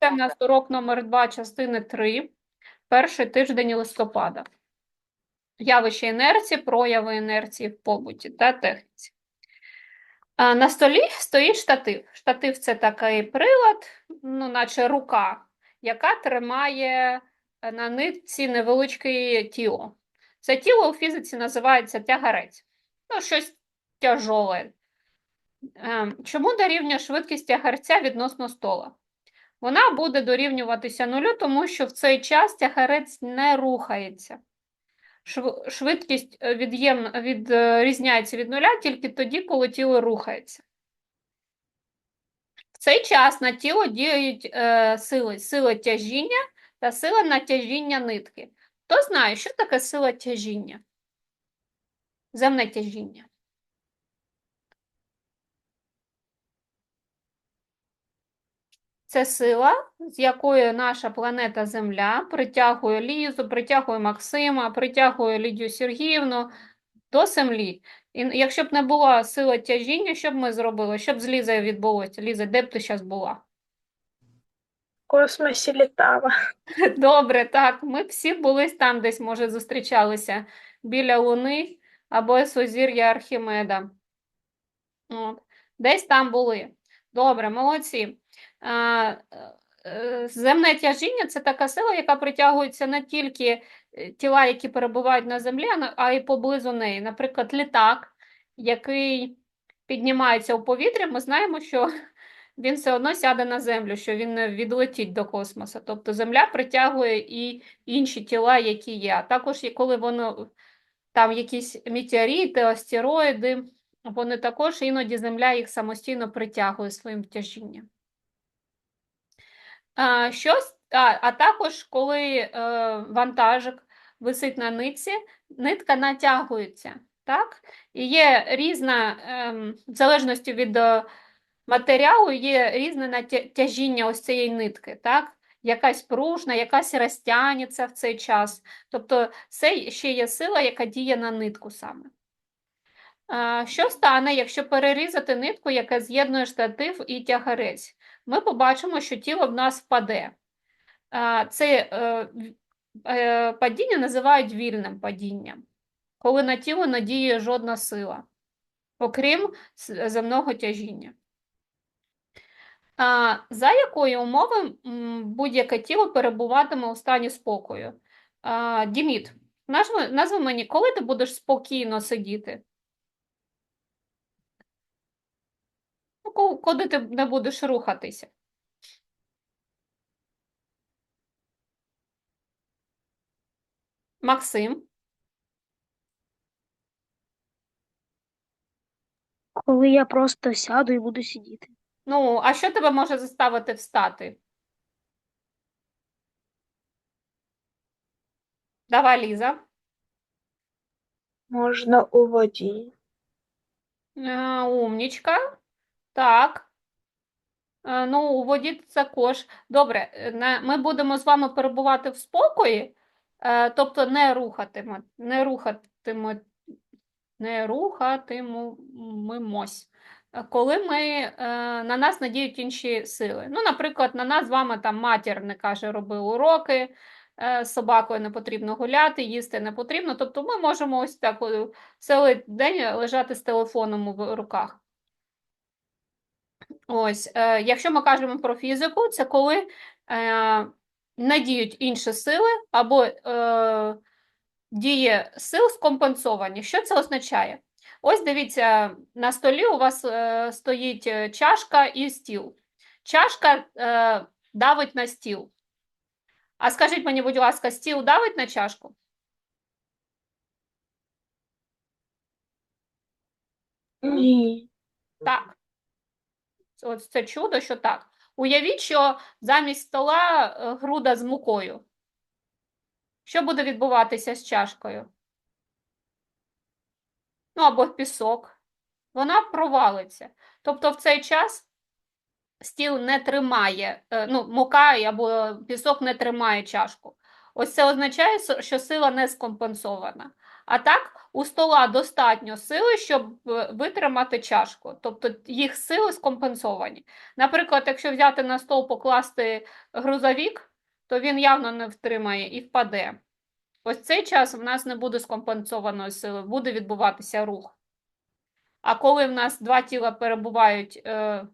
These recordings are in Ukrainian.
Це в нас урок номер 2 частини 3, перший тиждень листопада. Явище інерції, прояви інерції в побуті та техніці. На столі стоїть штатив. Штатив це такий прилад, ну, наче рука, яка тримає е, на нитці невеличке тіло. Це тіло у фізиці називається тягарець. Ну, щось тяжоле. Ем, Чому дорівнює швидкість тягарця відносно стола? Вона буде дорівнюватися нулю, тому що в цей час тягарець не рухається. Швидкість е, від'єм... відрізняється від нуля тільки тоді, коли тіло рухається. В цей час на тіло діють е, сили, сила тяжіння та сила натяжіння нитки. Хто знає, що таке сила тяжіння? Земне тяжіння. Це сила, з якою наша планета Земля притягує Лізу, притягує Максима, притягує Лідію Сергіївну до Землі. І якщо б не була сила тяжіння, що б ми зробили? Що б з Лізою відбулося? Ліза, де б ти зараз була? В космосі літала. Добре, так. Ми всі були там, десь, може, зустрічалися біля Луни або сузір'я Архімеда. От. Десь там були. Добре, молодці. Е, Земне тяжіння це така сила, яка притягується не тільки е, тіла, які перебувають на землі, а й поблизу неї. Наприклад, літак, який піднімається у повітря, ми знаємо, що він все одно сяде на землю, що він не відлетить до космосу. Тобто Земля притягує і інші тіла, які є. А також, коли воно там якісь метеорити, астероїди, вони також іноді Земля їх самостійно притягує своїм тяжінням. А, щось, а, а також, коли е, вантажик висить на нитці, нитка натягується. Так? І є різна, ем, в залежності від е, матеріалу, є різне натя- тяжіння ось цієї нитки. Так? Якась пружна, якась розтягнеться в цей час. Тобто це ще є сила, яка діє на нитку саме. Що стане, якщо перерізати нитку, яка з'єднує штатив і тягарець? Ми побачимо, що тіло в нас впаде. Це е, е, падіння називають вільним падінням, коли на тіло не діє жодна сила, окрім земного тяжіння. За якої умови будь-яке тіло перебуватиме у стані спокою? Діміт, назви мені, коли ти будеш спокійно сидіти? Ко- ти не будеш рухатися? Максим, Коли я просто сяду і буду сидіти. ну, а що тебе може заставити встати? Давай, Ліза. Можна у воді. Е, Умнічка. Так. Е, Ну, у воді також. Добре, е, ми будемо з вами перебувати в спокої, е, тобто не рухатиме, не рухатиме, не рухатимемось. Коли ми, на нас надіють інші сили. Ну, наприклад, на нас з вами там матір не каже, роби уроки, з собакою не потрібно гуляти, їсти не потрібно. Тобто ми можемо ось так цілий день лежати з телефоном в- руках. Ось, е, якщо ми кажемо про фізику, це коли е, не діють інші сили або е, дії сил скомпенсовані. Що це означає? Ось дивіться, на столі у вас е, стоїть е, чашка і стіл. Чашка е, давить на стіл. А скажіть мені, будь ласка, стіл давить на чашку? Ні. Так. Ось це чудо, що так. Уявіть, що замість стола е, груда з мукою. Що буде відбуватися з чашкою? Ну, або пісок. Вона провалиться. Тобто в цей час стіл не тримає, е, ну, мука або пісок не тримає чашку. Ось це означає, що сила не скомпенсована. А так, у стола достатньо сили, щоб е, витримати чашку, тобто їх сили скомпенсовані. Наприклад, якщо взяти на стол покласти грузовік, то він явно не втримає і впаде. Ось цей час в нас не буде скомпенсованої сили, буде відбуватися рух. А коли в нас два тіла перебувають е,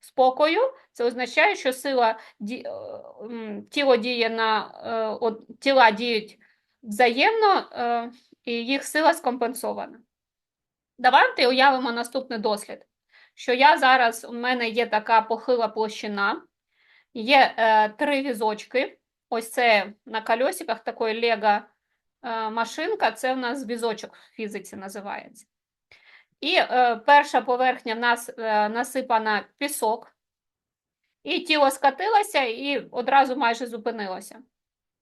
спокою, це означає, що сила ді, е, тіло діє на е, тіла діють взаємно, е, і їх сила скомпенсована. Давайте уявимо наступний дослід. Що я зараз, у мене є така похила площина, є е, три візочки. Ось це на кольосиках такої лего е, машинка, це в нас візочок в фізиці називається. І е, перша поверхня в нас е, насипана пісок, і тіло скатилося і одразу майже зупинилося.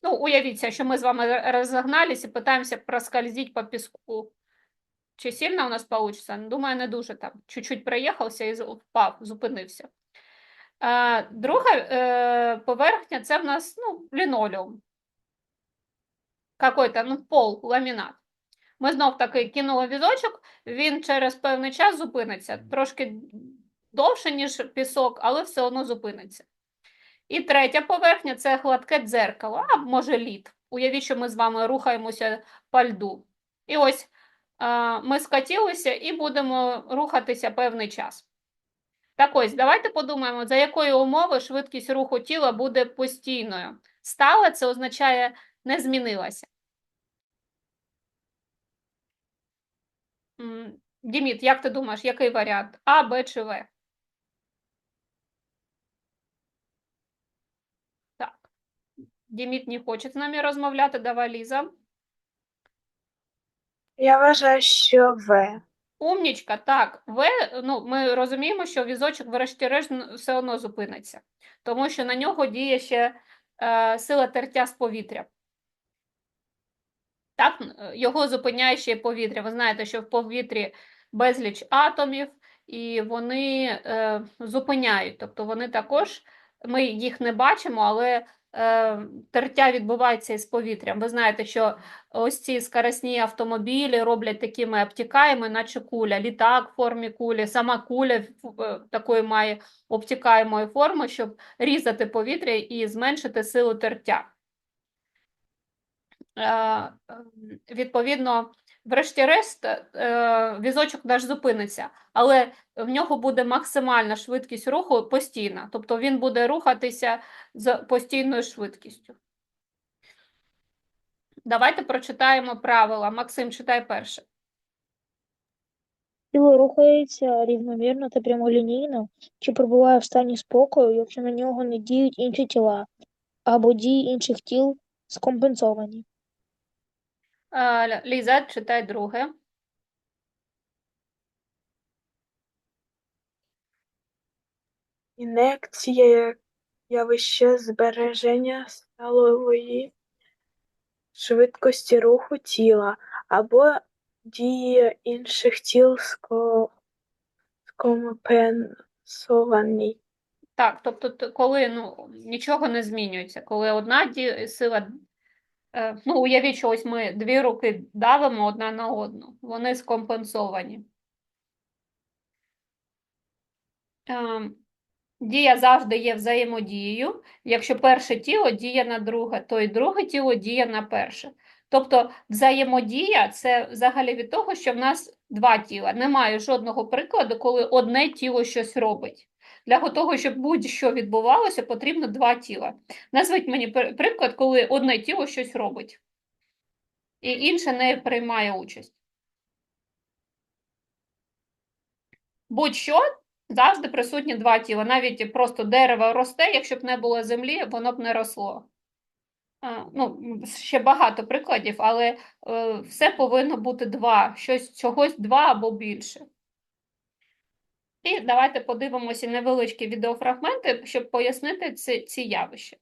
Ну, уявіться, що ми з вами розогнались і питаємося проскользити по піску. Чи сильно у нас вийде? Думаю, не дуже там. Чуть-чуть проїхався і впав, зупинився. Друга е, поверхня це в нас ну, лінолеум. Какой-то, ну, пол, ламінат. Ми знов таки кинули візочок, він через певний час зупиниться. Трошки довше, ніж пісок, але все одно зупиниться. І третя поверхня це гладке дзеркало, а може лід. Уявіть, що ми з вами рухаємося по льду. І ось ми скатилися і будемо рухатися певний час. Так ось, давайте подумаємо, за якої умови швидкість руху тіла буде постійною. Стала це означає не змінилася. Діміт, як ти думаєш, який варіант? А, Б чи В? Так. Діміт не хоче з нами розмовляти. Давай, Ліза. Я вважаю, що В. Умнічка, так. В, ну, ми розуміємо, що візочок, врешті-решт, все одно зупиниться, тому що на нього діє ще е, сила тертя з повітря. Так, його зупиняє ще повітря. Ви знаєте, що в повітрі безліч атомів, і вони е, зупиняють. Тобто вони також, ми їх не бачимо, але тертя відбувається із повітрям. Ви знаєте, що ось ці скоростні автомобілі роблять такими обтікаємими, наче куля. Літак в формі кулі, сама куля е, такої має обтікаємої форми, щоб різати повітря і зменшити силу тертя. Е, ем, Відповідно, врешті-решт, е, візочок наш зупиниться, але в нього буде максимальна швидкість руху постійна, тобто він буде рухатися з постійною швидкістю. Давайте прочитаємо правила. Максим, читай перше. Тіло рухається рівномірно та прямолінійно, чи перебуває в стані спокою, якщо на нього не діють інші тіла, або дії інших тіл скомпенсовані. Ліза, читай друге. Інекція явище збереження сталої швидкості руху тіла або дії інших тіл ско- скомпенсовані. Так, тобто, коли ну, нічого не змінюється, коли одна сила, ну, уявіть, що ось ми дві руки давимо одна на одну, вони скомпенсовані. Ем, Дія завжди є взаємодією. Якщо перше тіло діє на друге, то і друге тіло діє на перше. Тобто взаємодія це взагалі від того, що в нас два тіла. Немає жодного прикладу, коли одне тіло щось робить. Для того, щоб будь-що відбувалося, потрібно два тіла. Назвіть мені приклад, коли одне тіло щось робить, і інше не приймає участь. Будь-що завжди присутні два тіла. Навіть просто дерево росте, якщо б не було землі, воно б не росло. Ну, ще багато прикладів, але е, все повинно бути два, щось, чогось два або більше. І давайте подивимося невеличкі відеофрагменти, щоб пояснити ці, ці явища.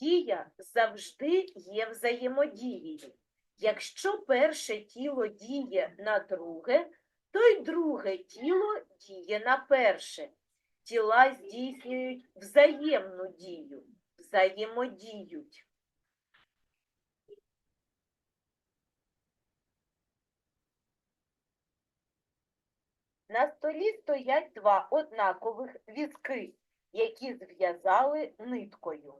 Дія завжди є взаємодією. Якщо перше тіло діє на друге, то й друге тіло діє на перше. тіла здійснюють взаємну дію, взаємодіють. На столі стоять два однакових візки, які зв'язали ниткою.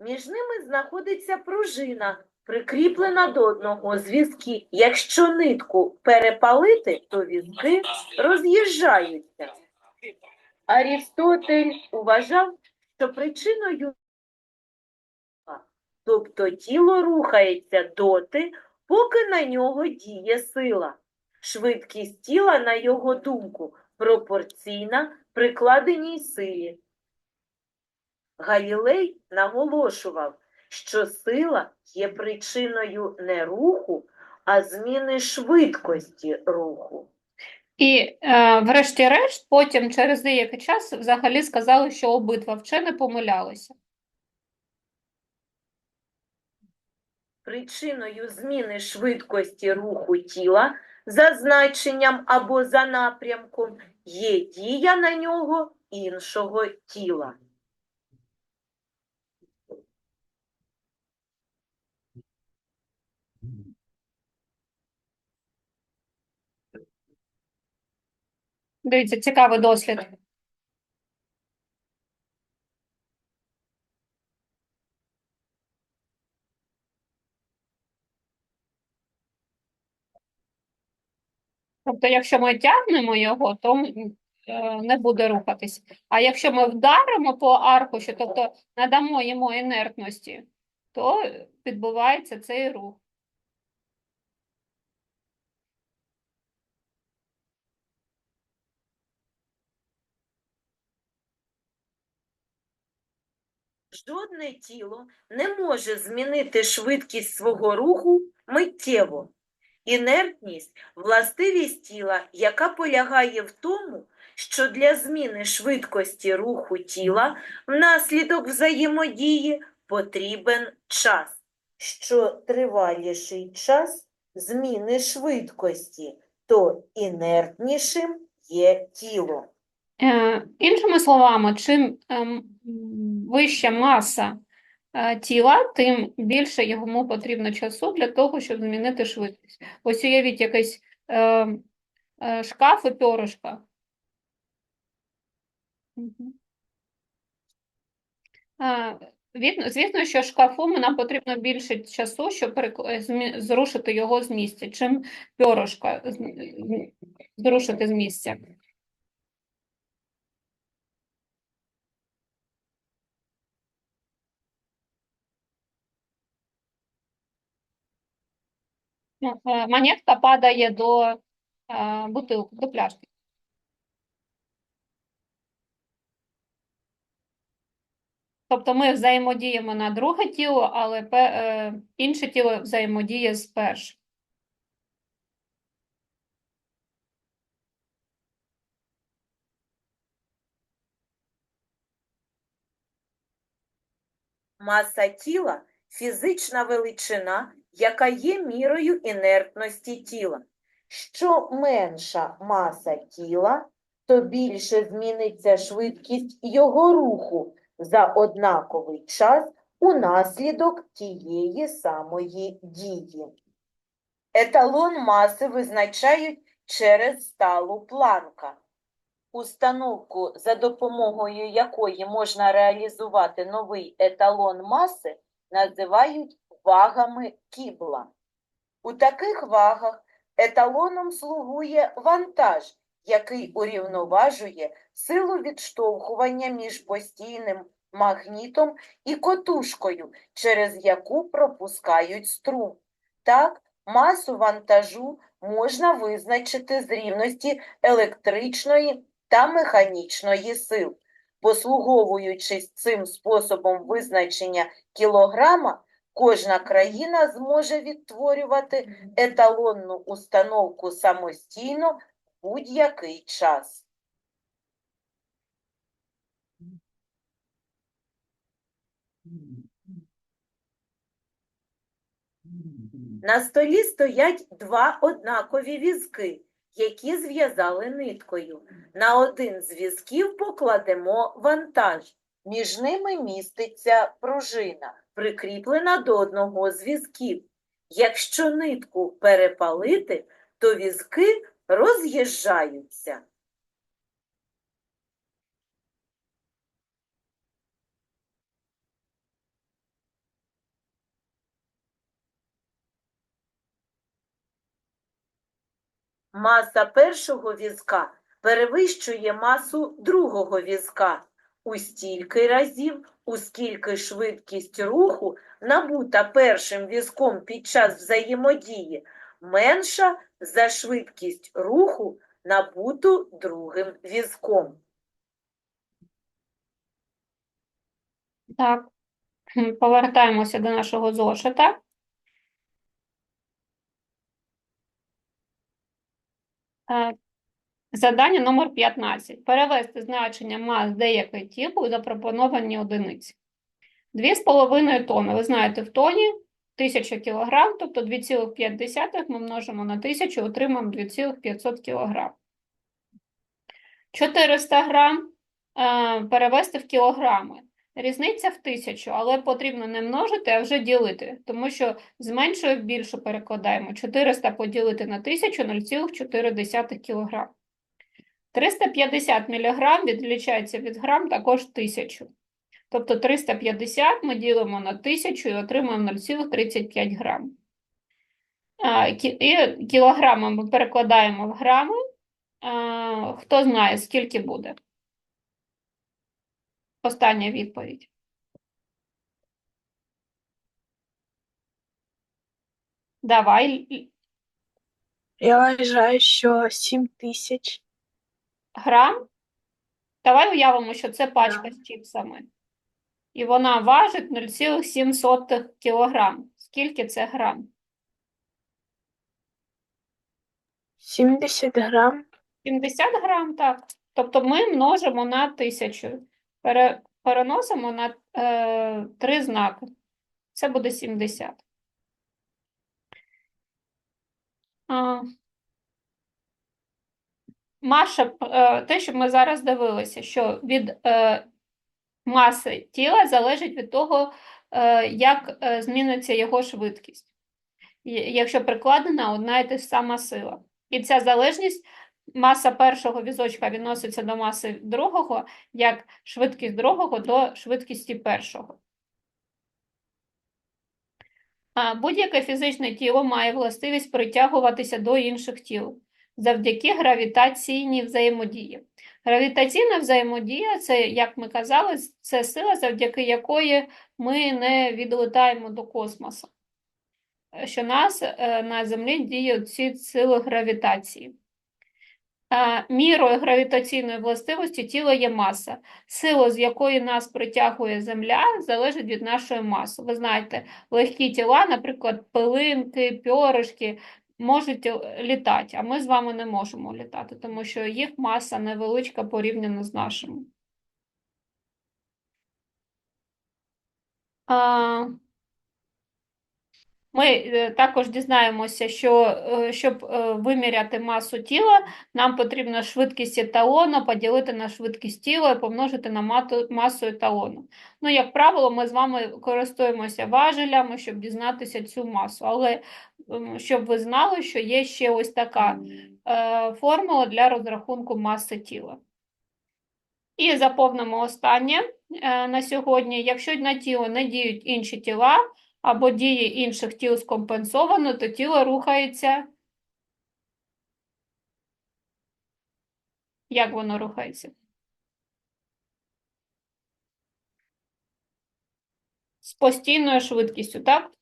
Між ними знаходиться пружина, прикріплена до одного з візків. Якщо нитку перепалити, то візки роз'їжджаються. Арістотель вважав, що причиною тобто тіло рухається доти, поки на нього діє сила. Швидкість тіла, на його думку, пропорційна прикладеній силі. Галілей наголошував, що сила є причиною не руху, а зміни швидкості руху. І, е, врешті-решт, потім через деякий час взагалі сказали, що обидва вчені помилялися. Причиною зміни швидкості руху тіла за значенням або за напрямком є дія на нього іншого тіла. Дивіться, цікавий дослід. Тобто, якщо ми тягнемо його, то е, не буде рухатись. А якщо ми вдаримо по аркушу, тобто надамо йому інертності, то відбувається цей рух. Жодне тіло не може змінити швидкість свого руху миттєво. Інертність – властивість тіла, яка полягає в тому, що для зміни швидкості руху тіла внаслідок взаємодії потрібен час. Що триваліший час зміни швидкості, то інертнішим є тіло. Е, Іншими словами, чим ем, вища маса е, тіла, тим більше йому потрібно часу для того, щоб змінити швидкість. Ось уявіть якийсь е, е, шкаф і перышко. Е, від- Звісно, що шкафу нам потрібно більше часу, щоб е, зрушити його з місця, чим з- зрушити з місця. Монетка падає до е, бутилки, до пляшки. Тобто ми взаємодіємо на друге тіло, але е, інше тіло взаємодіє з першим. Маса тіла – фізична величина, яка є мірою інертності тіла. Що менша маса тіла, то більше зміниться швидкість його руху за однаковий час унаслідок тієї самої дії. Еталон маси визначають через сталу планка. Установку, за допомогою якої можна реалізувати новий еталон маси, називають вагами кібла. У таких вагах еталоном слугує вантаж, який урівноважує силу відштовхування між постійним магнітом і котушкою, через яку пропускають струм. Так, масу вантажу можна визначити з рівності електричної та механічної сил. Послуговуючись цим способом визначення кілограма, кожна країна зможе відтворювати еталонну установку самостійно в будь-який час. На столі стоять два однакові візки, які зв'язали ниткою. На один з візків покладемо вантаж. Між ними міститься пружина, прикріплена до одного з візків. Якщо нитку перепалити, то візки роз'їжджаються. Маса першого візка перевищує масу другого візка у стільки разів, у скільки швидкість руху, набута першим візком під час взаємодії, менша за швидкість руху, набуту другим візком. Так, повертаємося до нашого зошита. Задання номер 15. Перевести значення мас деякої тіл у запропоновані одиниці. 2,5 тонни. Ви знаєте, в тоні 1000 кг, тобто 2,5 ми множимо на 1000, отримаємо 2,500 кг. 400 грам е, перевести в кілограми. Різниця в тисячу, але потрібно не множити, а вже ділити, тому що з меншої в більшу перекладаємо. 400 поділити на 1000 – 0,4 кг. 350 мг відлічається від грам також 1000. Тобто 350 ми ділимо на 1000 і отримаємо 0,35 грам. І кілограми ми перекладаємо в грами. Хто знає, скільки буде? Остання відповідь. Давай, Я вважаю, що 7 тисяч. Грам. Давай уявимо, що це пачка з чіпсами. І вона важить 0,7 кілограм. Скільки це грам? 70 грам. 70 грам, так. Тобто ми множимо на 1000. Пере, переносимо на е, три знаки. Це буде 70. А, Маша, е, те, що ми зараз дивилися, що від е, маси тіла залежить від того, е, як зміниться його швидкість, якщо прикладена одна і та сама сила. І ця залежність, маса першого візочка відноситься до маси другого, як швидкість другого до швидкості першого. Будь-яке фізичне тіло має властивість притягуватися до інших тіл завдяки гравітаційній взаємодії. Гравітаційна взаємодія це, як ми казали, це сила, завдяки якої ми не відлетаємо до космосу. Що нас е, на Землі діють ці сили гравітації. Мірою гравітаційної властивості тіла є маса. Сила, з якої нас притягує Земля, залежить від нашої маси. Ви знаєте, легкі тіла, наприклад, пилинки, пьоришки, можуть е, літати, а ми з вами не можемо літати, тому що їх маса невеличка порівняно з нашими. Ми е, також дізнаємося, що е, щоб е, виміряти масу тіла, нам потрібно швидкість еталону поділити на швидкість тіла і помножити на масу еталону. Ну, як правило, ми з вами користуємося важелями, щоб дізнатися цю масу. Але щоб ви знали, що є ще ось така формула для розрахунку маси тіла. І заповнимо останнє на сьогодні. Якщо на тіло не діють інші тіла або дії інших тіл скомпенсовано, то тіло рухається. Як воно рухається? З постійною швидкістю, так?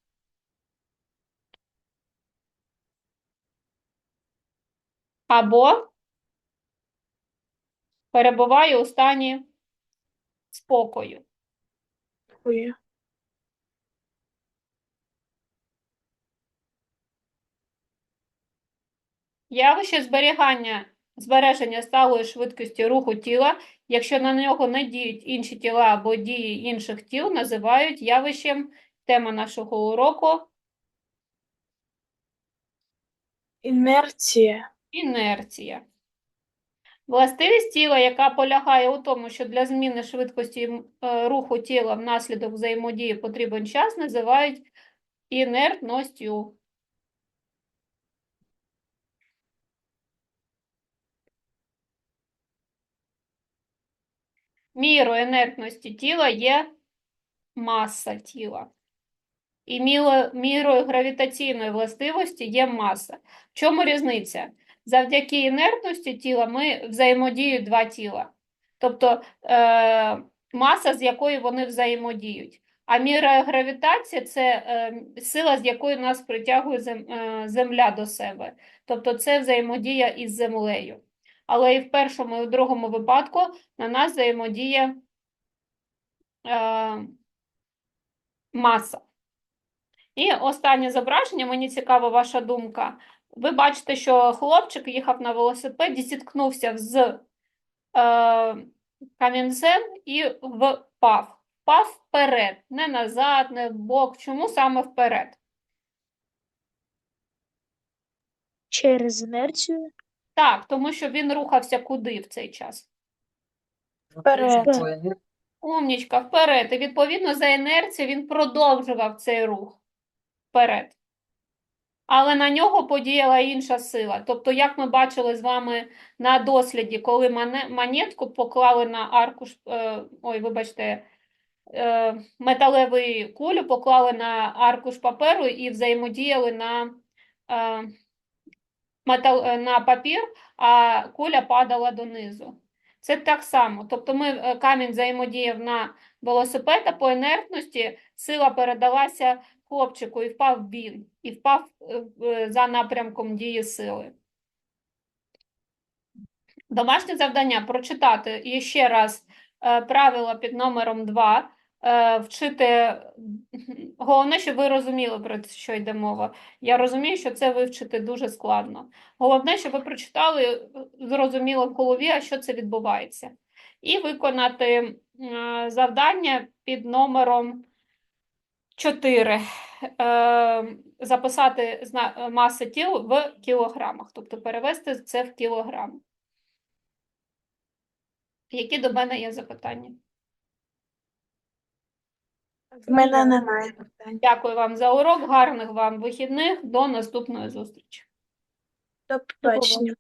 Або перебуває у стані спокою. Ой, Явище зберігання збереження сталої швидкості руху тіла, якщо на нього не діють інші тіла або дії інших тіл, називають явищем тема нашого уроку Інерція. Інерція. Властивість тіла, яка полягає у тому, що для зміни швидкості е, руху тіла внаслідок взаємодії потрібен час, називають інертністю. Мірою інертності тіла є маса тіла. І мірою гравітаційної властивості є маса. В чому різниця? Завдяки інертності тіла ми взаємодіють два тіла. Тобто е, маса, з якою вони взаємодіють. А міра гравітації це е, сила, з якою нас притягує зем, е, Земля до себе. Тобто це взаємодія із Землею. Але і в першому, і в другому випадку на нас взаємодіє е, маса. І останнє зображення, мені цікава ваша думка. Ви бачите, що хлопчик їхав на велосипеді, зіткнувся з е, камінцем і впав. Впав вперед, не назад, не вбок. Чому саме вперед? Через інерцію. Так, тому що він рухався куди в цей час? Вперед. Умнічка, вперед. І відповідно за інерцією він продовжував цей рух вперед. Але на нього подіяла інша сила. Тобто, як ми бачили з вами на досліді, коли монетку поклали на аркуш, е, ой, вибачте, е, металеву кулю поклали на аркуш паперу і взаємодіяли на, е, на папір, а куля падала донизу. Це так само. Тобто ми, е, камінь взаємодіяв на велосипед, а по інертності сила передалася хлопчику і впав він, і впав е, е, за напрямком дії сили. Домашнє завдання прочитати ще раз е, правила під номером 2, е, вчити. Головне, щоб ви розуміли, про що йде мова. Я розумію, що це вивчити дуже складно. Головне, щоб ви прочитали, е, зрозуміли в голові, а що це відбувається. І виконати е, завдання під номером 4. Е, записати маси тіл в кілограмах, тобто перевести це в кілограми. Які до мене є запитання? В мене немає питань. Дякую вам за урок, гарних вам вихідних, до наступної зустрічі. До побачення.